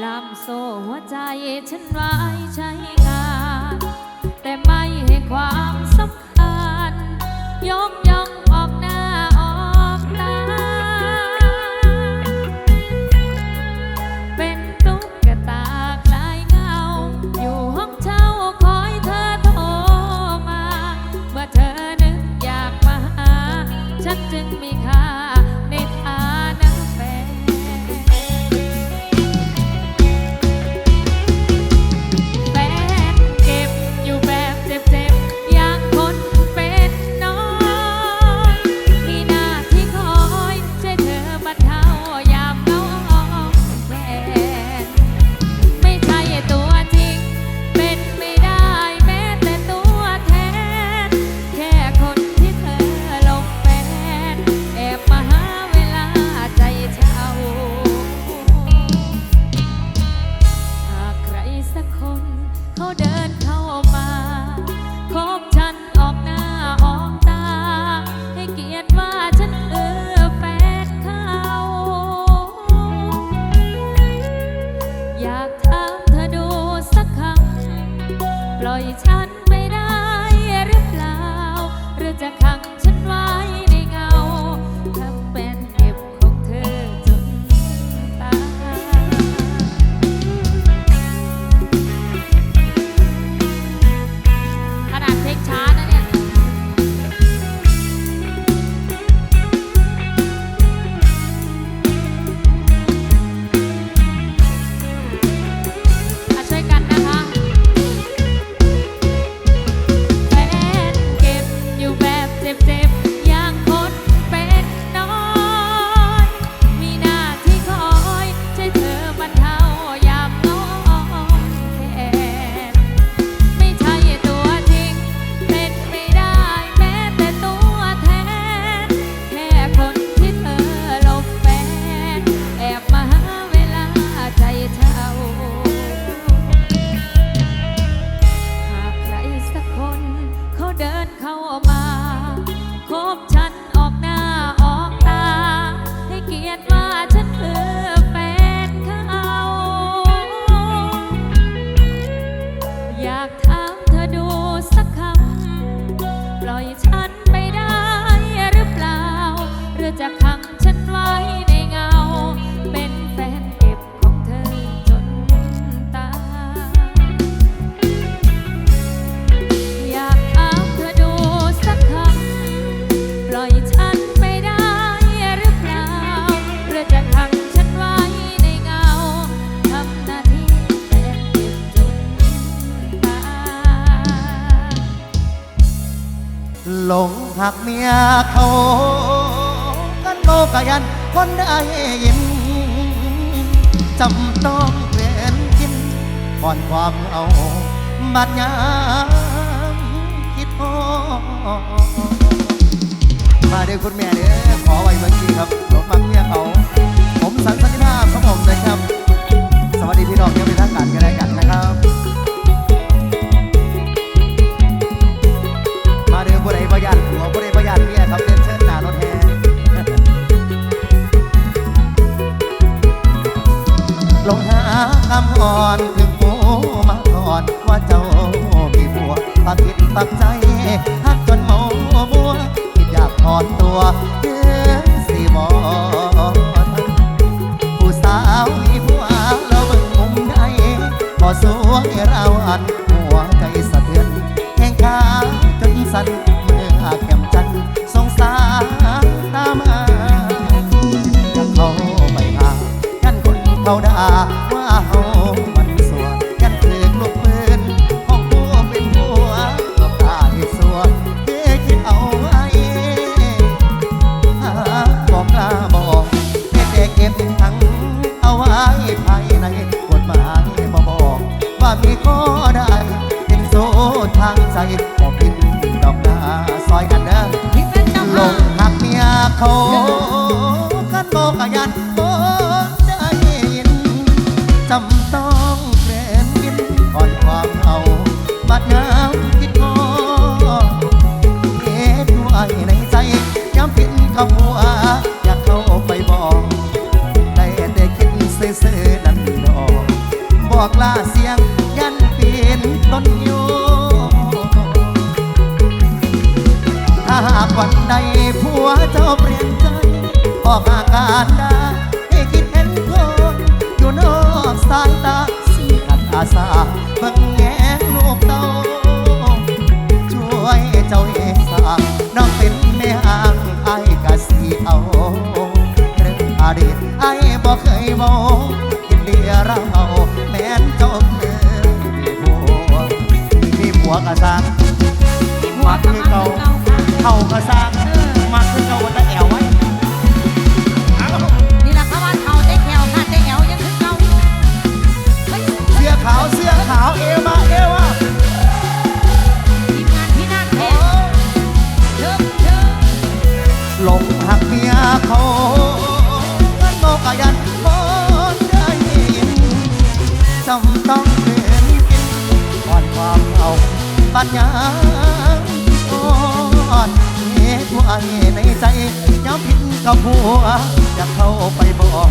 ลำโซ่หัวใจฉันไว้ใช้งาน แต่ไม่ให้ความสำคัญยอมย ลงหักเมียเขากันโบกยันคนได้ยินจำต้องเรียนกินก่อนความเอาบาดยามคิดพอมาเด้คุณแม่เด้อขอไว้เมื่อกี้ครับหลบฟังเมียเขา ผมสันสันติภาพของผมนะครับ สวัสดีพี่น้องเยอไปทั้กันกันได้กันนะครับ ประหยัดหัวบริประหยัดเนี่ยครับเต้นเชิดหนารถแห่ลงหาคำอ่อนถึงโอมาก่อนว่าเจ้ามีผัวปักผิดปักใจฮักจนเมาบัวคิดอยากถอนตัวเดืนสี่มอนผู้สาวมีผัวเราเบิ่งมุมไหนพอสวยเราอัน กับหัวอยากเข้าไปบอก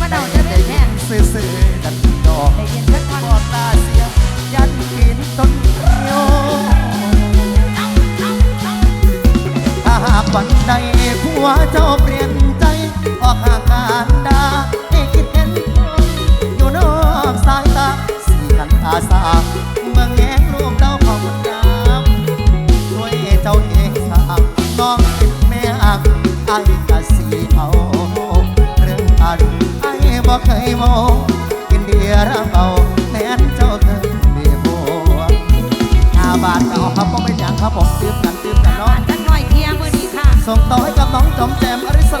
มาเดาจะได้แน่ซื่อๆดันดอกได้ยินสักอดตาเสียยันกินต้นเดียวถ้าหากวันใดผัวเจ้าเปลี่ยนใจออกหาการดาให้คิดเห็นอยู่นอกสายตาสีนันอาสา บ่เคยโมกินเดียร่างเก่าแนนเจ้าเคยมีบัวห้าบาทก็เอาครับผมไม่นอยางครับผมตื้มกันตื้มกันเนาะ จังน่อยเทียมือนี้ค่ะ ส่งต่อให้กับน้องจอมแจมอริส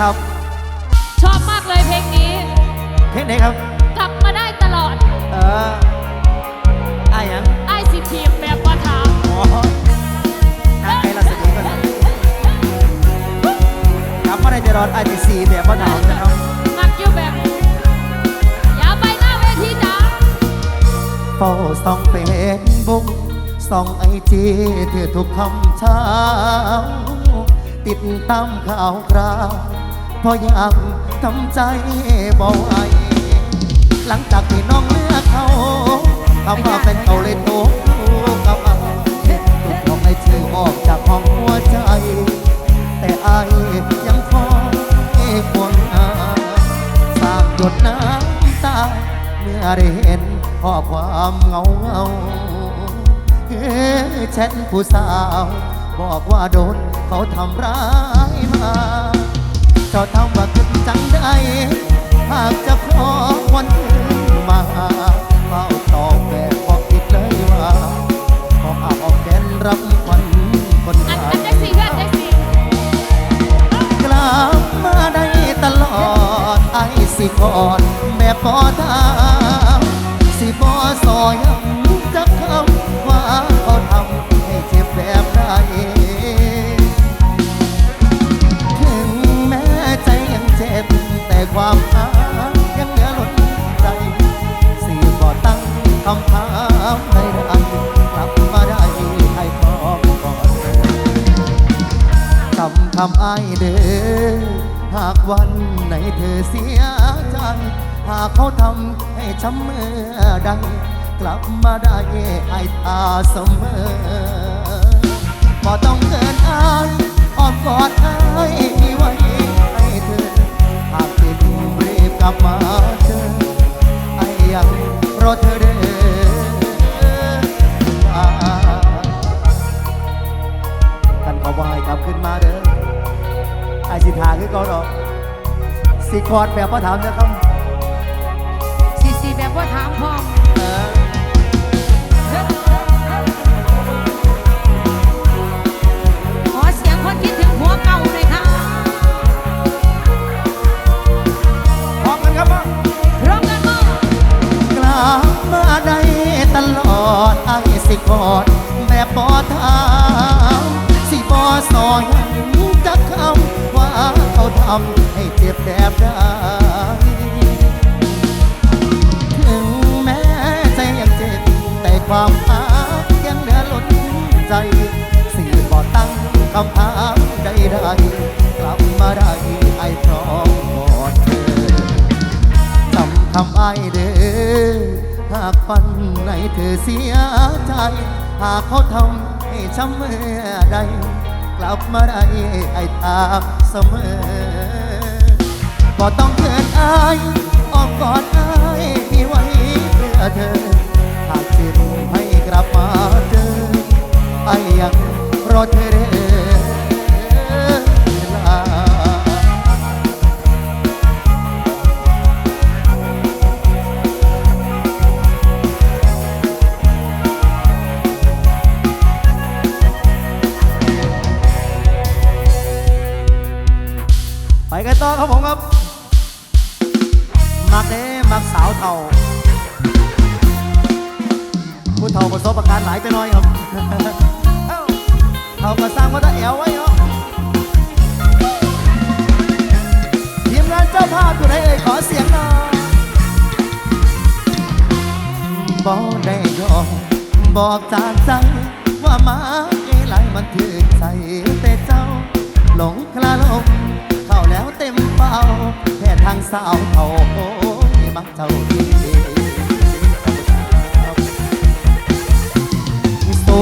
ครับ ชอบมากเลยเพลงนี้ เพลงไหนครับ กลับมาได้ตลอด เออไอายังไอซีทีมแบบว่าถามอ๋อไอ้าสนิทกันครับมาได้ตลอดไอซีทีแบบว่าหนาวนะครับ มักอยู่แบบ อย่าไปหน้าเวทีจ้าโฝ้าส่องเฟซบุ๊กส่องไอจีเธอถูกคำเช้า ติดตามข่าวคราว พราะยังทำใจเบาไอหลังจากที่น้องเลือกเขาเขาพาเป็นเขาเลยโตกับอาเห็นตกของไอที่อออกจากห้องหัวใจ แต่ไอยังคอยเอควงอาสามหยดน้ำตา เมื่อได้เห็นข้อความเงาเงาเช่นผู้สาว บอกว่าโดนเขาทำร้ายมา เจ้าทำว่าขึ้นจังได้หากจะขอวันคืนมาเฝ้าตอบแบบบอกคิดเลยว่าขออาออกแดนรับควันคนอันขาอันได้สิเพื่อนได้สิกลับมาได้ตลอดไอ้สิกอดแบบบอทา วันไหนเธอเสียใจหากเขาทำให้ช้ำเมื่อใดกลับมาได้ไอ้ตาเสมอบ่ต้องเกินอายอ้อมกอดอายไว้ให้เธอ หากติดรีบกลับมาเจอไอ้ยังรอเธอเด้อกันเขาบ่ให้กลับขึ้นมาเด้อไอ้สิทาคือก่าดอ สิกอดแบบว่าถามจะคำสีสีแบบว่าถามพ่อมเออขอเสียงคนคิดถึงหัวเก่าหน่อยค่ะพร้อมกันครับมาพร้อมกันมั้งกลับมาได้ตลอดไอ้สิกอดแบบบอถามสิบอสอยังจะคำว่าเขาทำให้เจ็บ แบบใดถึงแม้ใจยังเจ็บ แต่ความรักยังเหลือล้นใจสิบอตั้งคำถามใดๆกลับมาได้ไอ้พร้อมกอดเธอจำคำไอ้เด้อหากปันไหนเธอเสียใจ หากเขาทำให้ช้ำเมื่อใดกลับมาได้ไอ้ตามเสมอ ก็ต้องเกินอายอ้อมกอดอายมีไว้เพื่อเธอ หากจิตให้กลับมาเจอไอ้ยังรอเธอเด้อลาไปกันต่อครับผมครับ เท่าผู้เท่าประสบการณ์หลายแต่น้อยครับ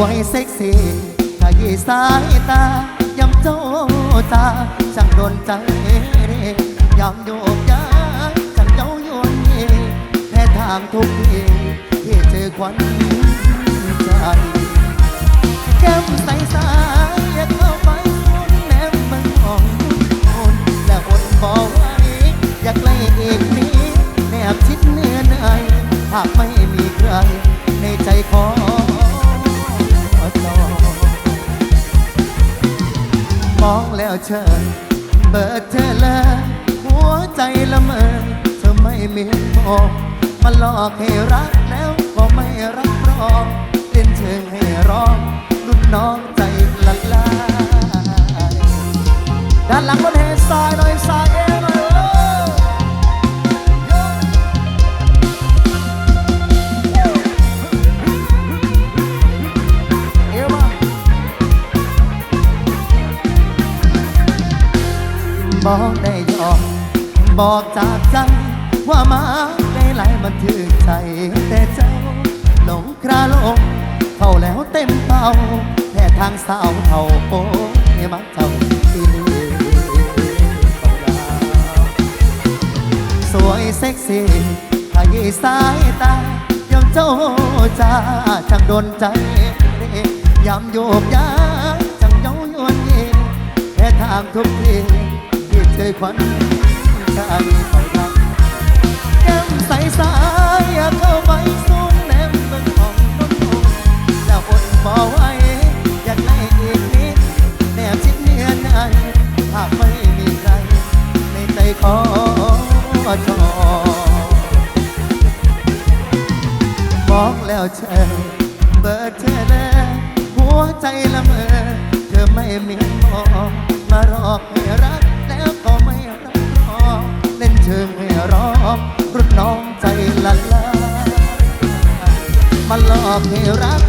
วยเซ็กซี่ขยี้สายตายำโจจาช่างโดนใจยำโยกย้ายช่างเย้ายวนเย่แพ้ทางทุกทีที่เจอควันใจแก้มใสสายอยากเข้าไปสุนแนมมันมองคนและอดบอกไว้อยากไล่อีกนี้แนบชิดเนื้อในหากไม่มีใครในใจขอ องแล้วเชิญเบิดเธอเลยหัวใจละเมอเธอไม่มีมองมาหลอกให้รักแล้วก็ไม่รับรองเล่นเชิงให้ร้องรุ่นน้องามทุกทีที่เธอควันจะอันไปทางแก้มใสสายอยากเข้าไปสูงแนมบนของต้นองจะอดบ่ไว้อยากได้อีกนิดแนบชิดเนียนอันหากไม่มีใครในใจขอจอบอกแล้วเชอ ให้รัก